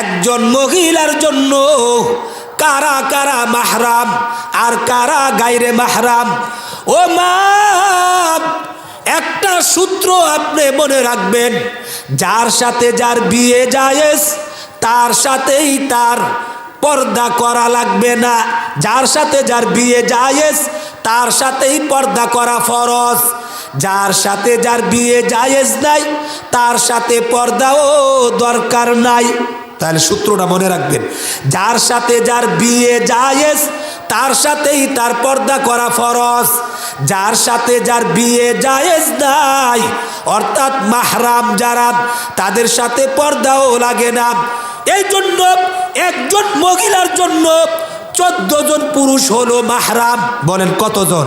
একজন মহিলার জন্য কারা কারা মাহরাম আর কারা গাইরে মাহরাম? ও মা, একটা সূত্র আপনি মনে রাখবেন, যার সাথে যার বিয়ে জায়েজ, তার সাথেই তার পর্দা করা লাগবে না। যার সাথে যার বিয়ে জায়েজ, তার সাথেই পর্দা করা ফরজ। যার সাথে যার বিয়ে জায়েজ নাই, তার সাথে পর্দাও দরকার নাই। তাহলে সূত্রটা মনে রাখবেন। যার সাথে যার বিয়ে জায়েজ, তার সাথেই তার পর্দা করা ফরজ। যার সাথে যার বিয়ে জায়েজ নাই, অর্থাৎ মাহরাম যারা, তাদের সাথে পর্দাও লাগে না। এই জন্য একজন মহিলার জন্য চোদ্দ জন পুরুষ হলো মাহরাম। বলেন কতজন?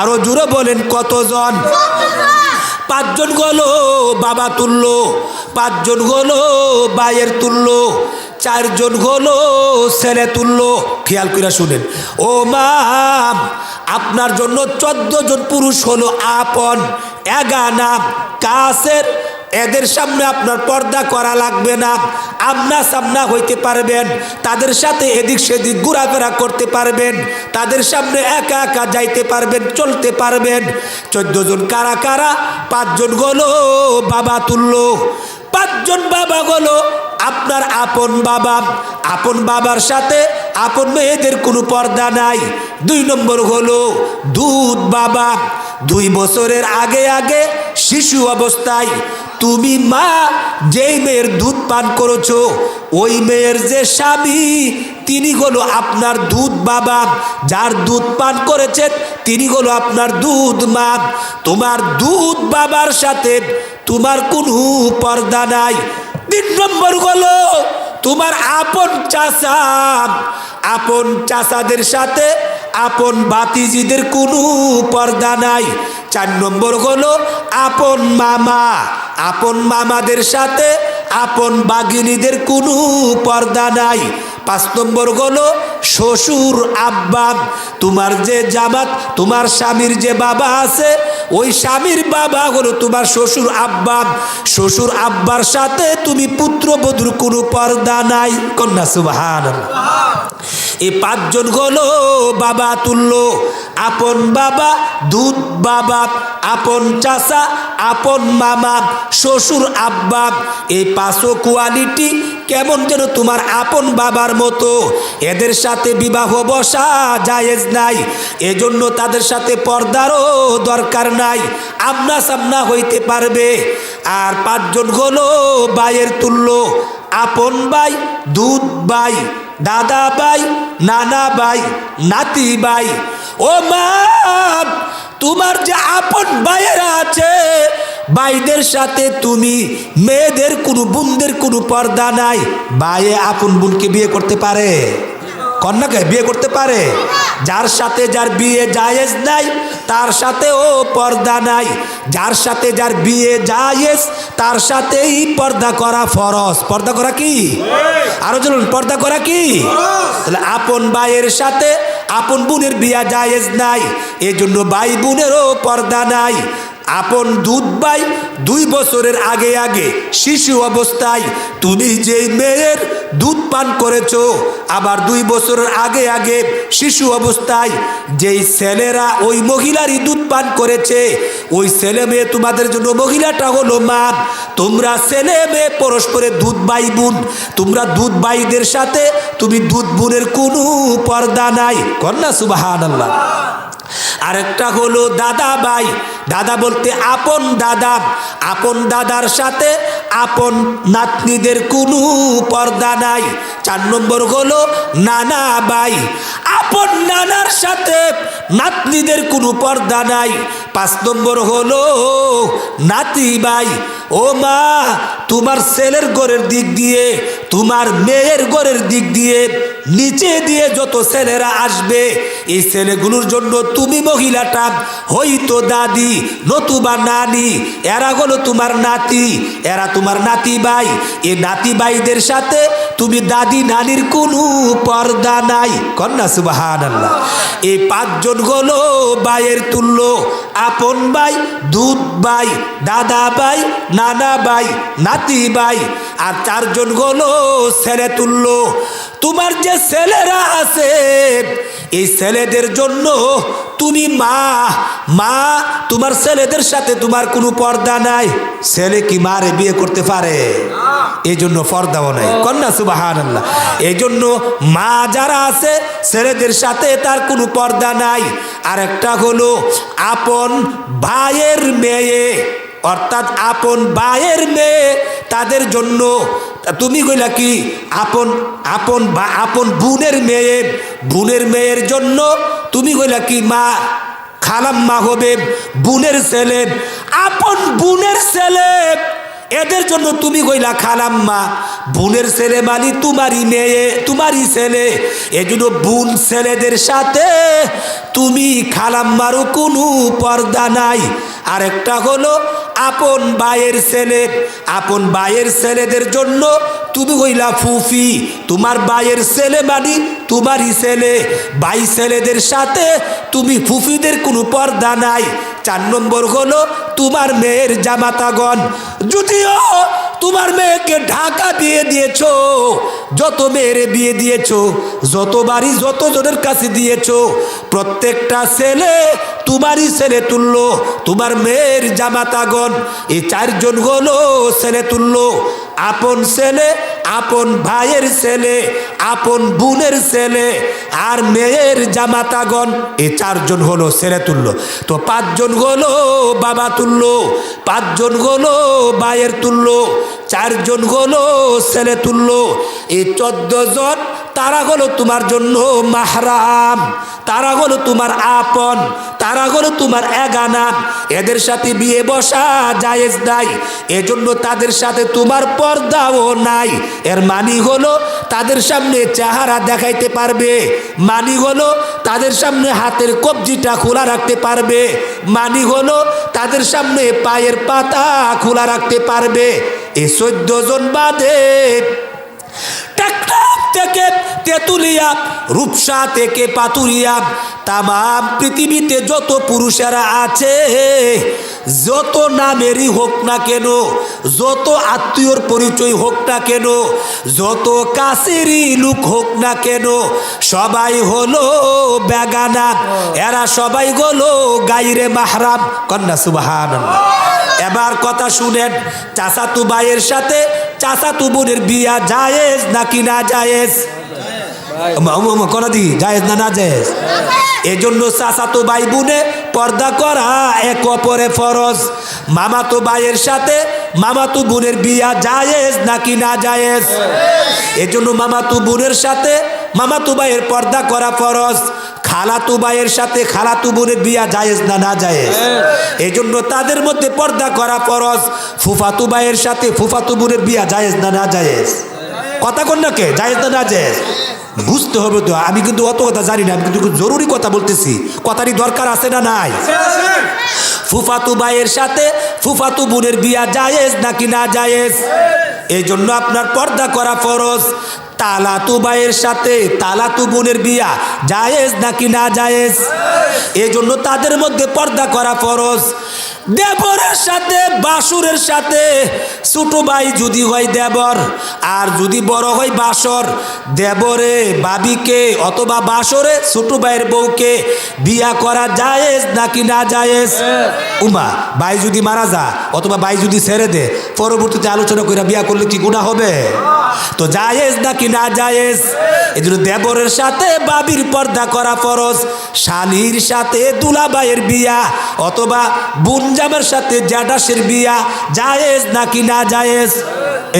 আরও জুড়ে বলেন কতজন? পাঁচজন হলো বাবা তুললো। পাঁচজন হলো বায়ের তুলল। চারজন হলো ছেলে তুলল। খেয়াল করে শুনেন। ও মাম আপনার জন্য চোদ্দ জন পুরুষ হলো আপন, এগানা কাসের এদের সামনে আপনার পর্দা করা লাগবে না। আমনা সামনা হইতে পারবেন, তাদের সাথে এদিক সেদিক ঘোরাফেরা করতে পারবেন, তাদের সামনে একা একা যাইতে পারবেন, চলতে পারবেন। চোদ্দ জন কারা কারা? পাঁচজন গলো, বাবা তুল্য পাঁচজন বাবা গলো, আপনার আপন বাবা। আপন বাবার সাথে আপন মেয়েদের কোনো পর্দা নাই। দুই নম্বর হলো দুধ বাবা। দুই বছরের আগে আগে শিশু অবস্থায় তুমি মা, যেই মেয়ের দুধ পান করেছ, ওই মেয়ের যে স্বামী, তিনি হলো আপনার দুধ বাবা। যার দুধ পান করেছেন, তিনি হলো আপনার দুধ মা। তোমার দুধ বাবার সাথে তোমার কোনো পর্দা নাই। তিন নম্বর হলো, তোমার আপন চাষা আপন চাষাদের সাথে আপন বাতিজিদের কোনো পর্দা নাই। চার নম্বর হলো, আপন মামা। আপন মামাদের সাথে, আপন বাগিনীদের কোনো পর্দা নাই। পাঁচ নম্বর হলো শ্বশুর, আব্বা, তোমার যে জামাত, তোমার স্বামীর যে বাবা আছে, ওই স্বামীর বাবা হলো তোমার শ্বশুর আব্বাব শ্বশুর, আব্বার সাথে তুমি পুত্রবধূর কোনো পর্দা নাই। কন্যা সুবাহান এই পাঁচজন হলো বাবা তুল্য, আপন বাবা দুধ বাবা আপন চাষা আপন মামা শ্বশুর আব্বা এই পাঁচও কোয়ালিটি কেমন যেন তোমার আপন বাবার মতো। এদের সাথে বিবাহ বসা জায়েজ নাই, এজন্য তাদের সাথে পর্দারও দরকার নাই আমনা সামনা হইতে পারবে। আর পাঁচজন হলো বাইয়ের তুল্য, আপন বাই দুধ বাই দাদা ভাই, নানা ভাই, নাতি ভাই, ও মা, তোমার যে আপন ভাইয়েরা আছে, ভাইদের সাথে তুমি মেয়েদের কোনো, বোনদের কোনো পর্দা নাই। ভাইয়ে আপন বোনকে বিয়ে করতে পারে। কন্যাকে বিয়ে করতে পারে। যার সাথে যার বিয়ে জায়েজ নাই, তার সাথেও পর্দা নাই। যার সাথে যার বিয়ে জায়েজ, তার সাথেই পর্দা করা ফরজ। পর্দা করা কি? আরও চলুন, পর্দা করা কি? তাহলে আপন ভাইয়ের সাথে আপন বোনের বিয়া জায়েজ নাই, এজন্য ভাই বোনেরও পর্দা নাই। আপন দুধ বাই দুই বছরের আগে আগে, শিশু অবস্থায়। তুমি যেই মেয়ের দুধ পান করেছ, আবার দুই বছরের আগে আগে শিশু অবস্থায়, যেই ছেলেরা ওই মহিলারই দুধ পান করেছে, ওই ছেলে মেয়ে তোমাদের জন্য মহিলাটা হলো মা। তোমরা ছেলে মেয়ে পরস্পরের দুধ বাই বোন, তোমরা দুধ বাইদের সাথে তুমি দুধ বোনের কোনো পর্দা নাই। কন্যা সুবাহান আল্লাহ আরেকটা হলো দাদা ভাই। দাদা বলতে আপন দাদা। আপন দাদার সাথে আপন নাতনিদের কোনো পর্দা নাই। চার নম্বর হলো নানা ভাই। আপন নানার সাথে নাতনিদের কোনো পর্দা নাই। পাঁচ নম্বর হলো নাতি ভাই। ও মা, তোমার ছেলের গড়ের দিক দিয়ে, তোমার মেয়ের গড়ের দিক দিয়ে, নিচে দিয়ে যত ছেলেরা আসবে, এই ছেলেগুলোর জন্য তুমি মহিলাটা, হয়তো দাদি, নতুবা নানি, এরা হলো তোমার নাতি, এরা তোমার নাতি ভাই এই নাতি ভাইদের সাথে তুমি দাদি নানির কোনো পর্দা নাই। কন্যা সুবাহান আল্লাহ এই পাঁচজন হলো বাইয়ের তুল্য। আপন বাই, দুধ বাই, দাদা বাই, নানা বাই, নাতি বাই, আর চারজন হলো ছেলে তুল্য। তোমার যে ছেলেরা আছে, এই ছেলেদের জন্য তুমি মা মা, তোমার ছেলেদের সাথে তোমার কোনো পর্দা নাই। ছেলে কি মারে বিয়ে করতে পারে? এই জন্য পর্দাও নাই। কন্যা সুবাহান এই জন্য মা যারা আছে, ছেলেদের সাথে তার কোনো পর্দা নাই। আর একটা হলো আপন ভাইয়ের মেয়ে। অর্থাৎ আপন ভাইয়ের মেয়ে তাদের জন্য তুমি কইলা কি, আপন আপন বা আপন বোনের মেয়ে, বোনের মেয়ের জন্য তুমি কইলা কি, মা, খালাম্মা হবে, বোনের ছেলে, আপন বোনের ছেলে। এদের জন্য তুমি কইলা, খালাম্মা, বোনের ছেলে মানে তোমারই মেয়ে, তোমারই ছেলে। এজন্য বোন ছেলেদের সাথে তুমি খালাম্মারও কোনো পর্দা নাই। আরেকটা হলো, আপন বায়ের ছেলে। আপন বায়ের ছেলেদের জন্য তুমি হইলা ফুফি, তোমার ভাইয়ের ছেলে মানি তোমারই ছেলে। বাই ছেলেদের সাথে তুমি ফুফিদের কোনো পর্দা নাই। চার নম্বর হলো তোমার মেয়ের জামাতাগণ। যদিও তোমার মেয়েকে ঢাকা দিয়ে দিয়েছ, যত মেয়েরে বিয়ে দিয়েছ যত বাড়ি যত জনের কাছে দিয়েছ, প্রত্যেকটা ছেলে তোমারই ছেলে তুললো তোমার মেয়ের জামাতাগণ। এই চারজন হলো ছেলে তুললো আপন ছেলে, আপন ভাইয়ের ছেলে, আপন বোনের ছেলে, আর মেয়ের জামাতাগণ, এ চারজন হলো ছেলে তুললো তো পাঁচজন হলো বাবা তুললো পাঁচজন হলো ভাইয়ের তুললো চারজন হলো ছেলে তুললো এই চোদ্দ জন তারা হলো তোমার জন্য মাহরাম, তারা হলো তোমার আপন, তারা হলো তোমার এগানা। এদের সাথে বিয়ে বসা জায়েজ নাই, এজন্য তাদের সাথে তোমার পর্দাও নাই। এর মানি হলো তাদের সামনে চেহারা দেখাইতে পারবে, মানি হলো তাদের সামনে হাতের কবজিটা খোলা রাখতে পারবে, মানি হলো তাদের সামনে পায়ের পাতা খোলা রাখতে পারবে। এই চোদ্দ জন বাদে থেকে তেতুলিয়া, রূপসা থেকে পাতুরিয়া। তাম পৃথিবীতে যত পুরুষেরা আছে, যত নামেরই হোক না কেন, যত আত্মীয়র পরিচয় হোক না কেন, যত কাছেরই লোক হোক না কেন, সবাই হলো বেগানা। এরা সবাই হলো গাইরে মাহরাম। কন্যা সুবাহান এবার কথা শুনেন চাচাতু ভাইয়ের সাথে চাচাতু বোনের বিয়া জায়েজ নাকি না জায়েজ? না না এজন্য ভাই বোনে পর্দা করা মামাতো ভাইয়ের সাথে মামাতো বোনের বিয়া নাকি না এজন্য বোনের সাথে মামাতো ভাইয়ের পর্দা করা ফরজ। খালাতু ভাইয়ের সাথে খালাতু বোনের বিয়া জায়েজ না না জায়েজ? এই জন্য তাদের মধ্যে পর্দা করা ফরজ। ফুফাতু ভাইয়ের সাথে ফুফাতু বোনের বিয়া জায়েজ না না জায়েজ? কথা কোন না কে? জায়েজ না না জায়েজ? বুঝতে হবে তো আমি কিন্তু অত কথা জানি না আমি কিন্তু জরুরি কথা বলতেছি। কথারই দরকার আছে না নাই? ফুফাতু ভাইয়ের সাথে ফুফাতু বোনের বিয়া জায়েজ নাকি না জায়েজ? এই জন্য আপনার পর্দা করা ফরজ। তালাতু ভাইয়ের সাথে তালাতু বোনের বিয়া জায়েজ নাকি না জায়েজ? এই জন্য তাদের মধ্যে পর্দা করা ফরজ। দেবরের সাথে, বাসুরের সাথে। ছোট ভাই যদি হয় দেবর, আর যদি বড় হয় বাসর। দেবরে বাবিকে অথবা বাসরে ছোট ভাইয়ের বউকে বিয়া করা জায়েজ নাকি না জায়েজ? উমা, ভাই যদি মারা যা অথবা ভাই যদি ছেড়ে দে পরবর্তীতে আলোচনা করে বিয়া করলে কি গুণা হবে? তো জায়েজ নাকি না জায়েজ এই জন্য দেবরের সাথে বাবির পর্দা করা ফরজ। শালির সাথে দুলাবাইয়ের বিয়া অথবা বুনজামের সাথে জ্যাডাসের বিয়া জায়েজ নাকি না জায়েজ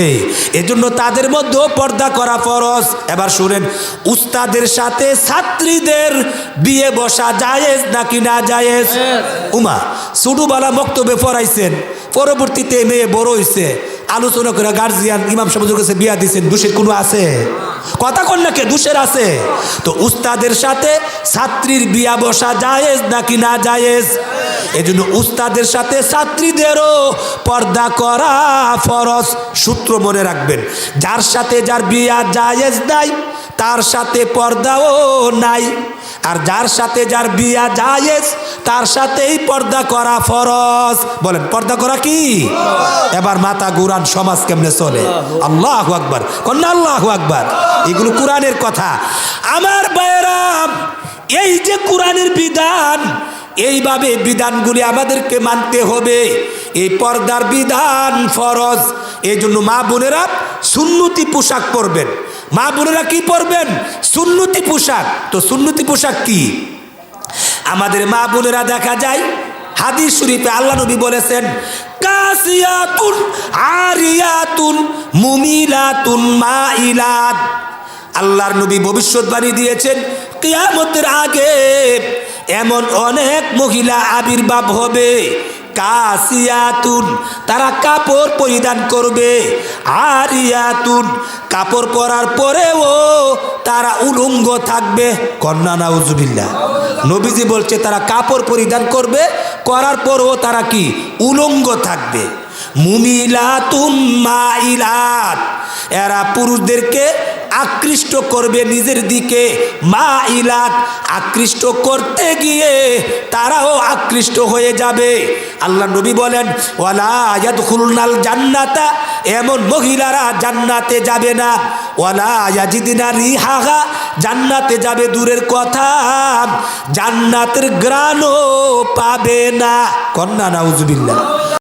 এই এজন্য তাদের মধ্যেও পর্দা করা ফরজ। এবার শুনেন উস্তাদের সাথে ছাত্রীদের বিয়ে বসা জায়েজ নাকি না জায়েজ উমা সুডুবালা বক্তব্যে ফরাইছেন পরবর্তীতে মেয়ে বড় হয়েছে আলোচনা করে গার্জিয়ান ইমাম সাহেবের কাছে বিয়া দিচ্ছেন দোষের কোনো আছে? কথা কন নাকি দোষের আছে? তো উস্তাদের সাথে ছাত্রীর বিয়া বসা জায়েজ নাকি না জায়েজ? এজন্য উস্তাদের সাথে ছাত্রীদেরও পর্দা করা ফরজ, সূত্র মনে রাখবেন। যার সাথে যার বিয়া জায়েজ নাই, তার সাথে পর্দাও নাই। আর যার সাথে যার বিয়া জায়েজ, তার সাথেই পর্দা করা ফরজ। বলেন, পর্দা করা কি? এবার মাথা গুরান সমাজ কেমনে চলে? আল্লাহ আকবার। কন্যা আল্লাহ আকবার। এগুলো কোরআনের কথা। আমার বাইরাম এই যে কোরআনের বিধান, এইভাবে বিধানগুলি আমাদেরকে মানতে হবে। এই পর্দার বিধান ফরজ। এই জন্য মা বোনেরা সুন্নতি পোশাক পরবেন। মা বোনেরা কি পরবেন? সুন্নতি পোশাক। তো সুন্নতি পোশাক কি? আমাদের মা বোনেরা দেখা যায়, হাদিস শরীফে আল্লাহ নবী বলেছেন, কাসিয়াতুন আরিয়াতুন মুমিলাতুন মাইলাত আল্লাহর নবী ভবিষ্যৎবাণী দিয়েছেন, কিয়ামতের আগে এমন অনেক মহিলা আবির্ভাব হবে। কাসিয়াতুন তারা কাপড় পরিধান করবে। আরিয়াতুন, কাপড় পরার পরেও তারা উলঙ্গ থাকবে। কন্যা নাউজুবিল্লা নবীজি বলছে, তারা কাপড় পরিধান করবে, করার পরও তারা কি? উলঙ্গ থাকবে। মুমিলাতুম মাইলাত, এরা পুরুষদেরকে আকৃষ্ট করবে নিজের দিকে। মা ইলাত আকৃষ্ট করতে গিয়ে তারাও আকৃষ্ট হয়ে যাবে। আল্লাহ নবী বলেন, ওয়ালা ইয়াদখুলনাল জান্নাতা এমন মহিলারা জান্নাতে যাবে না। ওয়ালা ইয়াজিদিনা রিহাহা জান্নাতে যাবে দূরের কথা। জান্নাতের গ্রানও পাবে না। কন্যা, নাউজুবিল্লাহ।